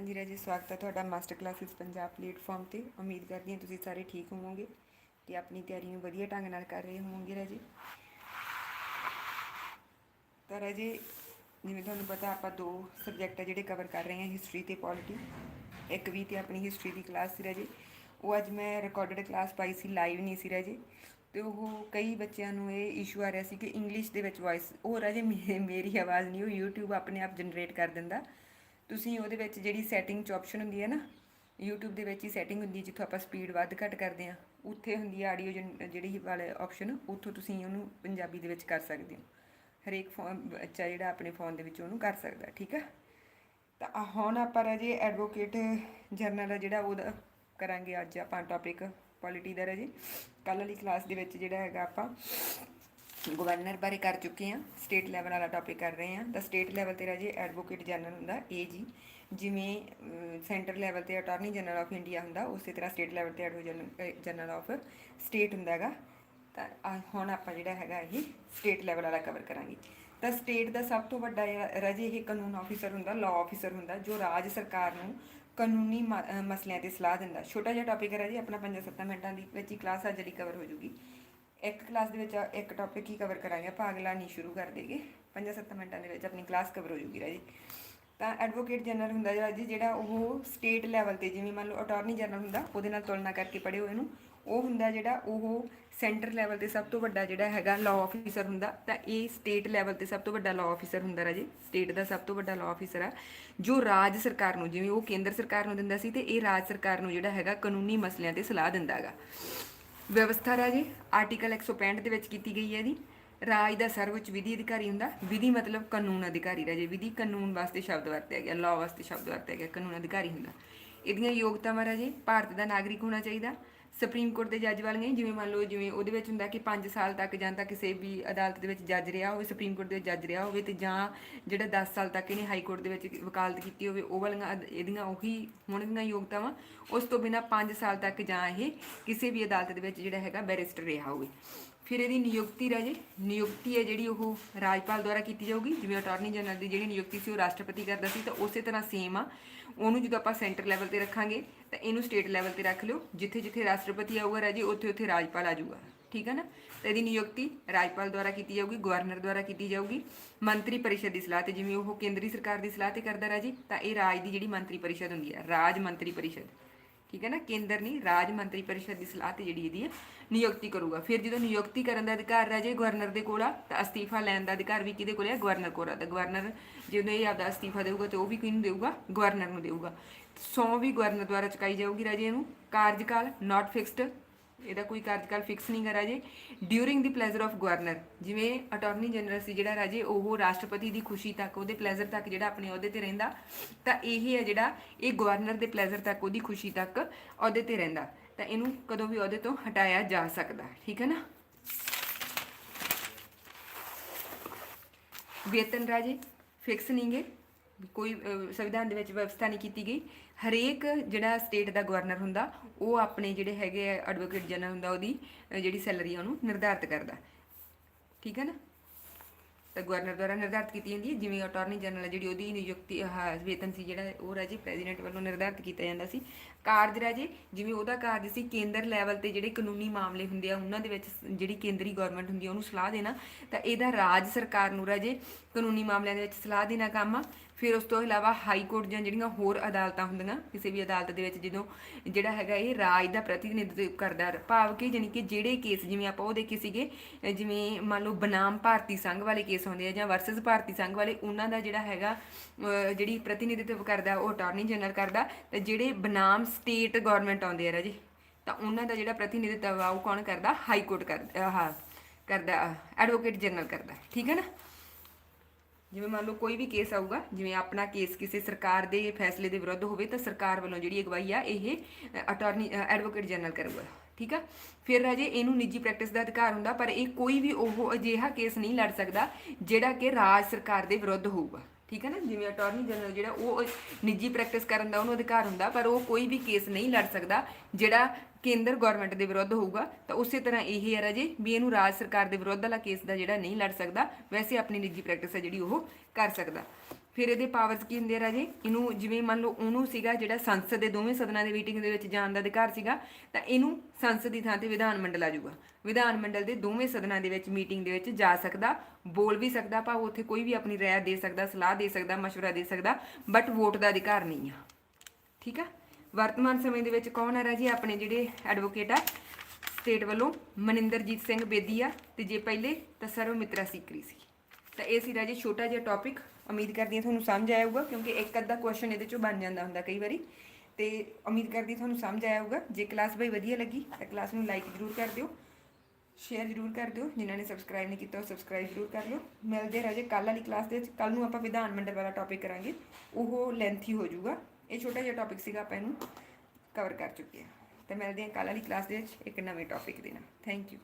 ਹਾਂਜੀ ਰਾਜੇ, ਸਵਾਗਤ ਹੈ ਤੁਹਾਡਾ ਮਾਸਟਰ ਕਲਾਸਿਸ ਪੰਜਾਬ ਪਲੇਟਫਾਰਮ ਤੇ। ਉਮੀਦ ਕਰਦੀ ਹਾਂ ਤੁਸੀਂ ਸਾਰੇ ਠੀਕ ਹੋਵੋਗੇ ਤੇ ਆਪਣੀ ਤਿਆਰੀ ਨੂੰ ਵਧੀਆ ਢੰਗ ਨਾਲ ਕਰ ਰਹੇ ਹੋਵੋਗੇ ਰਾਜੇ। ਤਾਂ ਰਾਜੇ, ਜਿਵੇਂ ਤੁਹਾਨੂੰ ਪਤਾ ਆਪਾਂ ਦੋ ਸਬਜੈਕਟ ਆ ਜਿਹੜੇ ਕਵਰ ਕਰ ਰਹੇ ਹਾਂ ਹਿਸਟਰੀ ਤੇ ਪੋਲਿਟੀ ਇੱਕ ਵੀ ਤੇ ਆਪਣੀ ਹਿਸਟਰੀ ਦੀ ਕਲਾਸ ਸੀ ਰਾਜੇ। ਉਹ ਅੱਜ ਮੈਂ ਰਿਕਾਰਡਡ ਕਲਾਸ ਪਾਈ ਸੀ ਲਾਈਵ ਨਹੀਂ ਸੀ ਰਾਜੇ। ਤੇ ਉਹ ਕਈ ਬੱਚਿਆਂ ਨੂੰ ਇਹ ਇਸ਼ੂ ਆ ਰਿਹਾ ਸੀ ਕਿ ਇੰਗਲਿਸ਼ ਦੇ ਵਿੱਚ ਵੌਇਸ ਉਹ ਰਾਜੇ, ਮੇ- ਮੇਰੀ ਆਵਾਜ਼ ਨਹੀਂ, ਉਹ YouTube ਆਪਣੇ ਆਪ ਜਨਰੇਟ ਕਰ ਦਿੰਦਾ। ਤੁਸੀਂ ਉਹਦੇ ਵਿੱਚ ਜਿਹੜੀ ਸੈਟਿੰਗ 'ਚ ਆਪਸ਼ਨ ਹੁੰਦੀ ਹੈ ਨਾ, YouTube ਦੇ ਵਿੱਚ ਹੀ ਸੈਟਿੰਗ ਹੁੰਦੀ ਹੈ, ਜਿੱਥੋਂ ਆਪਾਂ ਸਪੀਡ ਵੱਧ ਘੱਟ ਕਰਦੇ ਆ ਉੱਥੇ ਹੁੰਦੀ ਹੈ ਆਡੀਓ ਜਿਹੜੀ ਵਾਲੇ ਆਪਸ਼ਨ ਉੱਥੋਂ ਤੁਸੀਂ ਉਹਨੂੰ ਪੰਜਾਬੀ ਦੇ ਵਿੱਚ ਕਰ ਸਕਦੇ ਹੋ। ਹਰੇਕ ਫੋਨ ਬੱਚਾ ਜਿਹੜਾ ਆਪਣੇ ਫੋਨ ਦੇ ਵਿੱਚ ਉਹਨੂੰ ਕਰ ਸਕਦਾ, ਠੀਕ ਹੈ? ਤਾਂ ਹੁਣ ਆਪਾਂ ਰਾਜੇ ਐਡਵੋਕੇਟ ਜਰਨਲ ਜਿਹੜਾ ਉਹਦਾ ਕਰਾਂਗੇ ਅੱਜ ਆਪਾਂ ਟੌਪਿਕ ਪੋਲਿਟੀ ਦਾ ਰਾਜੇ। ਕੱਲ੍ਹ ਵਾਲੀ ਕਲਾਸ ਦੇ ਵਿੱਚ ਜਿਹੜਾ ਹੈਗਾ ਆਪਾਂ ਗਵਰਨਰ ਬਾਰੇ ਕਰ ਚੁੱਕੇ ਹਾਂ, ਸਟੇਟ ਲੈਵਲ ਵਾਲਾ ਟੌਪਿਕ ਕਰ ਰਹੇ ਹਾਂ। ਤਾਂ ਸਟੇਟ ਲੈਵਲ ਤੇ ਰਾਜੇ ਐਡਵੋਕੇਟ ਜਨਰਲ ਹੁੰਦਾ ਏਜੀ ਜਿਵੇਂ ਸੈਂਟਰ ਲੈਵਲ ਤੇ ਅਟਾਰਨੀ ਜਨਰਲ ਆਫ ਇੰਡੀਆ ਹੁੰਦਾ, ਉਸੇ ਤਰ੍ਹਾਂ ਸਟੇਟ ਲੈਵਲ ਤੇ ਐਡਵੋਕੇਟ ਜਨਰਲ ਆਫ ਸਟੇਟ ਹੁੰਦਾ ਹੈਗਾ। ਤਾਂ ਹੁਣ ਆਪਾਂ ਜਿਹੜਾ ਹੈਗਾ ਇਹ ਸਟੇਟ ਲੈਵਲ ਵਾਲਾ ਕਵਰ ਕਰਾਂਗੇ। ਤਾਂ ਸਟੇਟ ਦਾ ਸਭ ਤੋਂ ਵੱਡਾ ਜਿਹੜਾ ਰਾਜੇ ਇਹ ਕਾਨੂੰਨ ਆਫੀਸਰ ਹੁੰਦਾ ਲਾਅ ਆਫੀਸਰ ਹੁੰਦਾ, ਜੋ ਰਾਜ ਸਰਕਾਰ ਨੂੰ ਕਾਨੂੰਨੀ ਮ- ਮਸਲਿਆਂ ਤੇ ਸਲਾਹ ਦਿੰਦਾ। ਛੋਟਾ ਜਿਹਾ ਟੌਪਿਕ ਹੈ ਰਾਜੇ, ਆਪਣਾ 5-7 ਮਿੰਟਾਂ ਦੀ ਵਿੱਚ ਹੀ ਕਲਾਸ ਅੱਜ ਜਿਹੜੀ ਕਵਰ ਹੋ ਜੂਗੀ। ਇੱਕ ਕਲਾਸ ਦੇ ਵਿੱਚ ਇੱਕ ਟੌਪਿਕ ਹੀ ਕਵਰ ਕਰਾਂਗੇ, ਆਪਾਂ ਅਗਲਾ ਨਹੀਂ ਸ਼ੁਰੂ ਕਰ ਦੇਗੇ 5-7 ਮਿੰਟਾਂ ਦੇ ਵਿੱਚ ਆਪਣੀ ਕਲਾਸ ਕਵਰ ਹੋ ਜੂਗੀ ਰਾਜੀ। ਤਾਂ ਐਡਵੋਕੇਟ ਜਨਰਲ ਹੁੰਦਾ ਜਿਹੜਾ ਜੀ, ਜਿਹੜਾ ਉਹ ਸਟੇਟ ਲੈਵਲ ਤੇ ਜਿਵੇਂ ਮੰਨ ਲਓ ਅਟਾਰਨੀ ਜਨਰਲ ਹੁੰਦਾ, ਉਹਦੇ ਨਾਲ ਤੁਲਨਾ ਕਰਕੇ ਪੜ੍ਹਿਓ ਇਹਨੂੰ। ਉਹ ਹੁੰਦਾ ਜਿਹੜਾ ਉਹ ਸੈਂਟਰ ਲੈਵਲ ਤੇ ਸਭ ਤੋਂ ਵੱਡਾ ਜਿਹੜਾ ਹੈਗਾ ਲਾਅ ਆਫੀਸਰ ਹੁੰਦਾ। ਤਾਂ ਇਹ ਸਟੇਟ ਲੈਵਲ ਤੇ ਸਭ ਤੋਂ ਵੱਡਾ ਲਾਅ ਆਫੀਸਰ ਹੁੰਦਾ ਰਾਜੀ। ਸਟੇਟ ਦਾ ਸਭ ਤੋਂ ਵੱਡਾ ਲਾਅ ਆਫੀਸਰ ਆ। ਜੋ ਰਾਜ ਸਰਕਾਰ ਨੂੰ, ਜਿਵੇਂ ਉਹ ਕੇਂਦਰ ਸਰਕਾਰ ਨੂੰ ਦਿੰਦਾ ਸੀ ਤੇ ਇਹ ਰਾਜ ਸਰਕਾਰ ਨੂੰ ਜਿਹੜਾ ਹੈਗਾ ਕਾਨੂੰਨੀ ਮਸਲਿਆਂ ਤੇ ਸਲਾਹ ਦਿੰਦਾ ਹੈਗਾ। ਵਿਵਸਥਾ ਰਾਜੇ ਆਰਟੀਕਲ 165 ਦੇ ਵਿੱਚ ਕੀਤੀ ਗਈ ਹੈ ਇਹਦੀ। ਰਾਜ ਦਾ ਸਰਵਉੱਚ ਵਿਧੀ ਅਧਿਕਾਰੀ ਹੁੰਦਾ। ਵਿਧੀ ਮਤਲਬ ਕਾਨੂੰਨ ਅਧਿਕਾਰੀ ਰਾਜੇ। ਵਿਧੀ ਕਾਨੂੰਨ ਵਾਸਤੇ ਸ਼ਬਦ ਵਰਤਿਆ ਗਿਆ ਲਾਅ ਵਾਸਤੇ ਸ਼ਬਦ ਵਰਤਿਆ ਗਿਆ, ਕਾਨੂੰਨ ਅਧਿਕਾਰੀ ਹੁੰਦਾ। ਇਹਦੀਆਂ ਯੋਗਤਾਵਾਂ ਰਾਜੇ, ਭਾਰਤ ਦਾ ਨਾਗਰਿਕ ਹੋਣਾ ਚਾਹੀਦਾ। ਸੁਪਰੀਮ ਕੋਰਟ ਦੇ ਜੱਜ ਵਾਲੀਆਂ ਜਿਵੇਂ ਮੰਨ ਲਓ, ਜਿਵੇਂ ਉਹਦੇ ਵਿੱਚ ਹੁੰਦਾ ਕਿ 5 ਸਾਲ ਤੱਕ ਜਾਂ ਤਾਂ ਕਿਸੇ ਵੀ ਅਦਾਲਤ ਦੇ ਵਿੱਚ ਜੱਜ ਰਿਹਾ ਹੋਵੇ, ਸੁਪਰੀਮ ਕੋਰਟ ਦੇ ਵਿੱਚ ਜੱਜ ਰਿਹਾ ਹੋਵੇ ਤੇ ਜਾਂ ਜਿਹੜਾ 10 ਸਾਲ ਤੱਕ ਇਹਨੇ ਹਾਈ ਕੋਰਟ ਦੇ ਵਿੱਚ ਵਕਾਲਤ ਕੀਤੀ ਹੋਵੇ, ਉਹ ਵਾਲੀਆਂ ਅਦ- ਇਹਦੀਆਂ ਉਹੀ ਹੋਣਗੀਆਂ ਯੋਗਤਾਵਾਂ। ਉਸ ਤੋਂ ਬਿਨਾ 5 ਸਾਲ ਤੱਕ ਜਾਂ ਇਹ ਕਿਸੇ ਵੀ ਅਦਾਲਤ ਦੇ ਵਿੱਚ ਜਿਹੜਾ ਹੈਗਾ ਬੈਰਿਸਟਰ ਰਿਹਾ ਹੋਵੇ। ਫਿਰ ਇਹਦੀ ਨਿਯੁਕਤੀ ਰਾਜੇ ਨਿਯੁਕਤੀ ਹੈ ਜਿਹੜੀ ਉਹ ਰਾਜਪਾਲ ਦੁਆਰਾ ਕੀਤੀ ਜਾਊਗੀ। ਜਿਵੇਂ ਅਟਾਰਨੀ ਜਨਰਲ ਦੀ ਜਿਹੜੀ ਨਿਯੁਕਤੀ ਸੀ ਉਹ ਰਾਸ਼ਟਰਪਤੀ ਕਰਦਾ ਸੀ, ਤਾਂ ਉਸੇ ਤਰ੍ਹਾਂ ਸੇਮ ਆ। ਉਹਨੂੰ ਜਦੋਂ ਆਪਾਂ ਸੈਂਟਰ ਲੈਵਲ ਤੇ ਰੱਖਾਂਗੇ, ਤਾਂ ਇਹਨੂੰ ਸਟੇਟ ਲੈਵਲ ਤੇ ਰੱਖ ਲਿਓ। ਜਿੱਥੇ ਜਿੱਥੇ ਰਾਸ਼ਟਰਪਤੀ ਆਊਗਾ ਰਾਜੇ ਉੱਥੇ ਉੱਥੇ ਰਾਜਪਾਲ ਆ ਜਾਊਗਾ। ਠੀਕ ਹੈ ਨਾ? ਤਾਂ ਇਹਦੀ ਨਿਯੁਕਤੀ ਰਾਜਪਾਲ ਦੁਆਰਾ ਕੀਤੀ ਜਾਊਗੀ, ਗਵਰਨਰ ਦੁਆਰਾ ਕੀਤੀ ਜਾਊਗੀ। ਮੰਤਰੀ ਪਰਿਸ਼ਦ ਦੀ ਸਲਾਹ ਤੇ ਜਿਵੇਂ ਉਹ ਕੇਂਦਰੀ ਸਰਕਾਰ ਦੀ ਸਲਾਹ ਤੇ ਕਰਦਾ ਰਾਜੀ ਤਾਂ ਇਹ ਰਾਜ ਦੀ ਜਿਹੜੀ ਮੰਤਰੀ ਪਰਿਸ਼ਦ ਹੁੰਦੀ ਹੈ ਰਾਜ ਮੰਤਰੀ ਪਰਿਸ਼ਦ। ਠੀਕ ਹੈ ਨਾ, ਕੇਂਦਰ ਨਹੀਂ, ਰਾਜ ਮੰਤਰੀ ਪਰਿਸ਼ਦ ਦੀ ਸਲਾਹ ਤੇ ਜਿਹੜੀ ਇਹਦੀ ਹੈ, ਨਿਯੁਕਤੀ ਕਰੂਗਾ। ਫਿਰ ਜਦੋਂ ਨਿਯੁਕਤੀ ਕਰਨ ਦਾ ਅਧਿਕਾਰ ਰਹਿ ਰਾਜੇ ਗਵਰਨਰ ਦੇ ਕੋਲ ਆ, ਤਾਂ ਅਸਤੀਫਾ ਲੈਣ ਦਾ ਅਧਿਕਾਰ ਵੀ ਕਿਹਦੇ ਕੋਲ ਹੈ ਗਵਰਨਰ ਕੋਲ ਆ। ਤਾਂ ਗਵਰਨਰ ਜਦੋਂ ਇਹ ਆਪਦਾ ਅਸਤੀਫਾ ਦੇਊਗਾ, ਤੇ ਉਹ ਵੀ ਕਿਹਨੂੰ ਦੇਊਗਾ? ਗਵਰਨਰ ਨੂੰ ਦੇਊਗਾ। ਸੌ ਵੀ ਗਵਰਨਰ ਦੁਆਰਾ ਚੁਕਾਈ ਜਾਊਗੀ ਰਾਜੇ ਨੂੰ ਕਾਰਜਕਾਲ ਨਾਟ ਫਿਕਸਡ ਇਹਦਾ ਕੋਈ ਕਾਰਜਕਾਲ ਫਿਕਸ ਨਹੀਂ ਗਾ ਰਾਜੇ। During the pleasure of governor ਜਿਵੇਂ ਅਟਾਰਨੀ ਜਨਰਲ ਸੀ ਜਿਹੜਾ ਰਾਜੇ, ਉਹ ਰਾਸ਼ਟਰਪਤੀ ਦੀ ਖੁਸ਼ੀ ਤੱਕ, ਉਹਦੇ ਪਲੇਜ਼ਰ ਤੱਕ ਜਿਹੜਾ ਆਪਣੇ ਅਹੁਦੇ ਤੇ ਰਹਿੰਦਾ, ਤਾਂ ਇਹ ਹੈ ਜਿਹੜਾ ਇਹ ਗਵਰਨਰ ਦੇ ਪਲੇਜ਼ਰ ਤੱਕ, ਉਹਦੀ ਖੁਸ਼ੀ ਤੱਕ ਅਹੁਦੇ ਤੇ ਰਹਿੰਦਾ। ਤਾਂ ਇਹਨੂੰ ਕਦੋਂ ਵੀ ਅਹੁਦੇ ਤੋਂ ਹਟਾਇਆ ਜਾ ਸਕਦਾ, ਠੀਕ ਹੈ ਨਾ? ਵੇਤਨ ਰਾਜੇ ਫਿਕਸ ਨਹੀਂਗੇ ਕੋਈ ਸੰਵਿਧਾਨ ਦੇ ਵਿੱਚ ਵਿਵਸਥਾ ਨਹੀਂ ਕੀਤੀ ਗਈ। ਹਰੇਕ ਜਿਹੜਾ ਸਟੇਟ ਦਾ ਗਵਰਨਰ ਹੁੰਦਾ, ਉਹ ਆਪਣੇ ਜਿਹੜੇ ਹੈਗੇ ਐਡਵੋਕੇਟ ਜਨਰਲ ਹੁੰਦਾ, ਉਹਦੀ ਜਿਹੜੀ ਸੈਲਰੀ ਉਹਨੂੰ ਨਿਰਧਾਰਿਤ ਕਰਦਾ। ਠੀਕ ਹੈ ਨਾ? ਤਾਂ ਗਵਰਨਰ ਦੁਆਰਾ ਨਿਰਧਾਰਿਤ ਕੀਤੀ ਜਾਂਦੀ ਹੈ। ਜਿਵੇਂ ਅਟਾਰਨੀ ਜਨਰਲ ਜਿਹੜੀ ਉਹਦੀ ਨਿਯੁਕਤੀ ਵੇਤਨ ਸੀ ਜਿਹੜਾ, ਉਹ ਰਾਜੀ ਪ੍ਰੈਜ਼ੀਡੈਂਟ ਵੱਲੋਂ ਨਿਰਧਾਰਿਤ ਕੀਤਾ ਜਾਂਦਾ ਸੀ। ਕਾਰਜ ਰਾਜੇ, ਜਿਵੇਂ ਉਹਦਾ ਕਾਰਜ ਸੀ ਕੇਂਦਰ ਲੈਵਲ ਤੇ ਜਿਹੜੇ ਕਾਨੂੰਨੀ ਮਾਮਲੇ ਹੁੰਦੇ ਆ, ਉਹਨਾਂ ਦੇ ਵਿੱਚ ਜਿਹੜੀ ਕੇਂਦਰੀ ਗਵਰਨਮੈਂਟ ਹੁੰਦੀ ਆ, ਉਹਨੂੰ ਸਲਾਹ ਦੇਣਾ। ਤਾਂ ਇਹਦਾ ਰਾਜ ਸਰਕਾਰ ਨੂੰ ਰਾਜੇ ਕਾਨੂੰਨੀ ਮਾਮਲਿਆਂ ਦੇ ਵਿੱਚ ਸਲਾਹ ਦੇਣਾ ਕੰਮ ਆ। ਫਿਰ ਉਸ ਤੋਂ ਇਲਾਵਾ ਹਾਈ ਕੋਰਟ ਜਾਂ ਜਿਹੜੀਆਂ ਹੋਰ ਅਦਾਲਤਾਂ ਹੁੰਦੀਆਂ, ਕਿਸੇ ਵੀ ਅਦਾਲਤ ਦੇ ਵਿੱਚ ਜਦੋਂ ਜਿਹੜਾ ਹੈਗਾ ਇਹ ਰਾਜ ਦਾ ਪ੍ਰਤੀਨਿਧਿਤਵ ਕਰਦਾ ਭਾਵ ਕਿ ਜਾਣੀ ਕਿ ਜਿਹੜੇ ਕੇਸ ਜਿਵੇਂ ਆਪਾਂ ਉਹ ਦੇਖੇ ਸੀਗੇ ਜਿਵੇਂ ਮੰਨ ਲਓ ਬਨਾਮ ਭਾਰਤੀ ਸੰਘ ਵਾਲੇ ਕੇਸ ਹੁੰਦੇ ਆ ਜਾਂ ਵਰਸਸ ਭਾਰਤੀ ਸੰਘ ਵਾਲੇ, ਉਹਨਾਂ ਦਾ ਜਿਹੜਾ ਹੈਗਾ ਜਿਹੜੀ ਪ੍ਰਤੀਨਿਧਿਤਵ ਕਰਦਾ, ਉਹ ਅਟਾਰਨੀ ਜਨਰਲ ਕਰਦਾ, ਤੇ ਜਿਹੜੇ ਬਨਾਮ ਸਟੇਟ ਗਵਰਨਮੈਂਟ ਆਉਂਦੇ ਆ ਰਾਜੀ, ਤਾਂ ਉਹਨਾਂ ਦਾ ਜਿਹੜਾ ਪ੍ਰਤੀਨਿਧਿਤਵ ਆ ਉਹ ਕੌਣ ਕਰਦਾ? ਹਾਈ ਕੋਰਟ ਕਰਦਾ ਕਰਦਾ ਐਡਵੋਕੇਟ ਜਨਰਲ ਕਰਦਾ, ਠੀਕ ਹੈ ਨਾ? ਜਿਵੇਂ ਮੰਨ ਲਓ ਕੋਈ ਵੀ ਕੇਸ ਆਊਗਾ, ਜਿਵੇਂ ਆਪਣਾ ਕੇਸ ਕਿਸੇ ਸਰਕਾਰ ਦੇ ਫੈਸਲੇ ਦੇ ਵਿਰੁੱਧ ਹੋਵੇ ਤਾਂ ਸਰਕਾਰ ਵੱਲੋਂ ਜਿਹੜੀ ਅਗਵਾਈ ਆ, ਇਹ ਅਟਾਰਨੀ ਐਡਵੋਕੇਟ ਜਨਰਲ ਕਰੂਗਾ, ਠੀਕ ਆ? ਫਿਰ ਰਾਜੇ ਇਹਨੂੰ ਨਿੱਜੀ ਪ੍ਰੈਕਟਿਸ ਦਾ ਅਧਿਕਾਰ ਹੁੰਦਾ, ਪਰ ਇਹ ਕੋਈ ਵੀ ਉਹ ਅਜਿਹਾ ਕੇਸ ਨਹੀਂ ਲੜ ਸਕਦਾ, ਜਿਹੜਾ ਕਿ ਰਾਜ ਸਰਕਾਰ ਦੇ ਵਿਰੁੱਧ ਹੋਊਗਾ। ਠੀਕ ਹੈ ਨਾ? ਜਿਵੇਂ ਅਟਾਰਨੀ ਜਨਰਲ ਜਿਹੜਾ ਉਹ ਨਿੱਜੀ ਪ੍ਰੈਕਟਿਸ ਕਰਨ ਦਾ ਉਹਨੂੰ ਅਧਿਕਾਰ ਹੁੰਦਾ, ਪਰ ਉਹ ਕੋਈ ਵੀ ਕੇਸ ਨਹੀਂ ਲੜ ਸਕਦਾ, ਜਿਹੜਾ ਕੇਂਦਰ ਗਵਰਨਮੈਂਟ ਦੇ ਵਿਰੁੱਧ ਹੋਊਗਾ। ਤਾਂ ਉਸੇ ਤਰ੍ਹਾਂ ਇਹ ਹੈ ਰਾਜੇ ਵੀ ਇਹਨੂੰ ਰਾਜ ਸਰਕਾਰ ਦੇ ਵਿਰੁੱਧ ਵਾਲਾ ਕੇਸ ਦਾ ਜਿਹੜਾ ਨਹੀਂ ਲੜ ਸਕਦਾ, ਵੈਸੇ ਆਪਣੀ ਨਿੱਜੀ ਪ੍ਰੈਕਟਿਸ ਹੈ ਜਿਹੜੀ ਉਹ ਕਰ ਸਕਦਾ। ਫਿਰ ਇਹਦੇ ਪਾਵਰਸ ਕੀ ਹੁੰਦੇ ਆ ਰਾਜੇ? ਇਹਨੂੰ ਜਿਵੇਂ ਮੰਨ ਲਓ ਉਹਨੂੰ ਸੀਗਾ ਜਿਹੜਾ ਸੰਸਦ ਦੇ ਦੋਵੇਂ ਸਦਨਾਂ ਦੇ ਮੀਟਿੰਗ ਦੇ ਵਿੱਚ ਜਾਣ ਦਾ ਅਧਿਕਾਰ ਸੀਗਾ, ਤਾਂ ਇਹਨੂੰ ਸੰਸਦ ਦੀ ਥਾਂ ਤੇ ਵਿਧਾਨ ਮੰਡਲ ਆ ਜਾਊਗਾ। ਵਿਧਾਨ ਮੰਡਲ ਦੇ ਦੋਵੇਂ ਸਦਨਾਂ ਦੇ ਵਿੱਚ ਮੀਟਿੰਗ ਦੇ ਵਿੱਚ ਜਾ ਸਕਦਾ, ਬੋਲ ਵੀ ਸਕਦਾ, ਭਾਵ ਉੱਥੇ ਕੋਈ ਵੀ ਆਪਣੀ ਰਾਏ ਦੇ ਸਕਦਾ, ਸਲਾਹ ਦੇ ਸਕਦਾ, ਮਸ਼ਵਰਾ ਦੇ ਸਕਦਾ ਬਟ ਵੋਟ ਦਾ ਅਧਿਕਾਰ ਨਹੀਂ ਆ। ਠੀਕ ਆ? ਵਰਤਮਾਨ ਸਮੇਂ ਦੇ ਵਿੱਚ ਕੌਣ ਆ ਰਾਜੇ? ਆਪਣੇ ਜਿਹੜੇ ਐਡਵੋਕੇਟ ਆ ਸਟੇਟ ਵੱਲੋਂ ਮਨਿੰਦਰਜੀਤ ਸਿੰਘ ਬੇਦੀ ਆ, ਤੇ ਜੇ ਪਹਿਲੇ ਤਾਂ ਸਰਵ ਮਿੱਤਰਾ ਸੀਕਰੀ ਸੀ। ਤਾਂ ਇਹ ਸੀ ਰਾਜੇ ਛੋਟਾ ਜਿਹਾ ਟੌਪਿਕ ਉਮੀਦ ਕਰਦੀ ਹਾਂ ਤੁਹਾਨੂੰ ਸਮਝ ਆਇਆ ਹੋਊਗਾ, ਕਿਉਂਕਿ ਇੱਕ ਅੱਧਾ ਕੁਐਸਚਨ ਇਹਦੇ ਚੋਂ ਬਣ ਜਾਂਦਾ ਹੁੰਦਾ ਕਈ ਵਾਰੀ। ਤੇ ਉਮੀਦ ਕਰਦੀ ਤੁਹਾਨੂੰ ਸਮਝ ਆਇਆ ਹੋਊਗਾ। ਜੇ ਕਲਾਸ ਬਈ ਵਧੀਆ ਲੱਗੀ, ਤਾਂ ਕਲਾਸ ਨੂੰ ਲਾਈਕ ਜ਼ਰੂਰ ਕਰ ਦਿਓ। ਸ਼ੇਅਰ ਜ਼ਰੂਰ ਕਰ ਦਿਓ। ਜਿਨ੍ਹਾਂ ਨੇ ਸਬਸਕ੍ਰਾਈਬ ਨਹੀਂ ਕੀਤਾ, ਉਹ ਸਬਸਕ੍ਰਾਈਬ ਜ਼ਰੂਰ ਕਰ ਲਿਓ। ਮਿਲਦੇ ਰਾਜੇ ਕੱਲ ਵਾਲੀ ਕਲਾਸ ਦੇ ਵਿੱਚ। ਕੱਲ ਨੂੰ ਆਪਾਂ ਵਿਧਾਨ ਮੰਡਲ ਵਾਲਾ ਟੌਪਿਕ ਕਰਾਂਗੇ। ਉਹ ਲੈਂਥੀ ਹੋ ਜਾਊਗਾ। ਇਹ ਛੋਟਾ ਜਿਹਾ ਟੌਪਿਕ ਸੀਗਾ, ਆਪਾਂ ਇਹਨੂੰ ਕਵਰ ਕਰ ਚੁੱਕੇ ਹਾਂ। ਤੇ ਮਿਲਦੇ ਹਾਂ ਕੱਲ ਵਾਲੀ ਕਲਾਸ ਦੇ ਵਿੱਚ ਇੱਕ ਨਵੇਂ ਟੌਪਿਕ ਦੇ ਨਾਲ। Thank you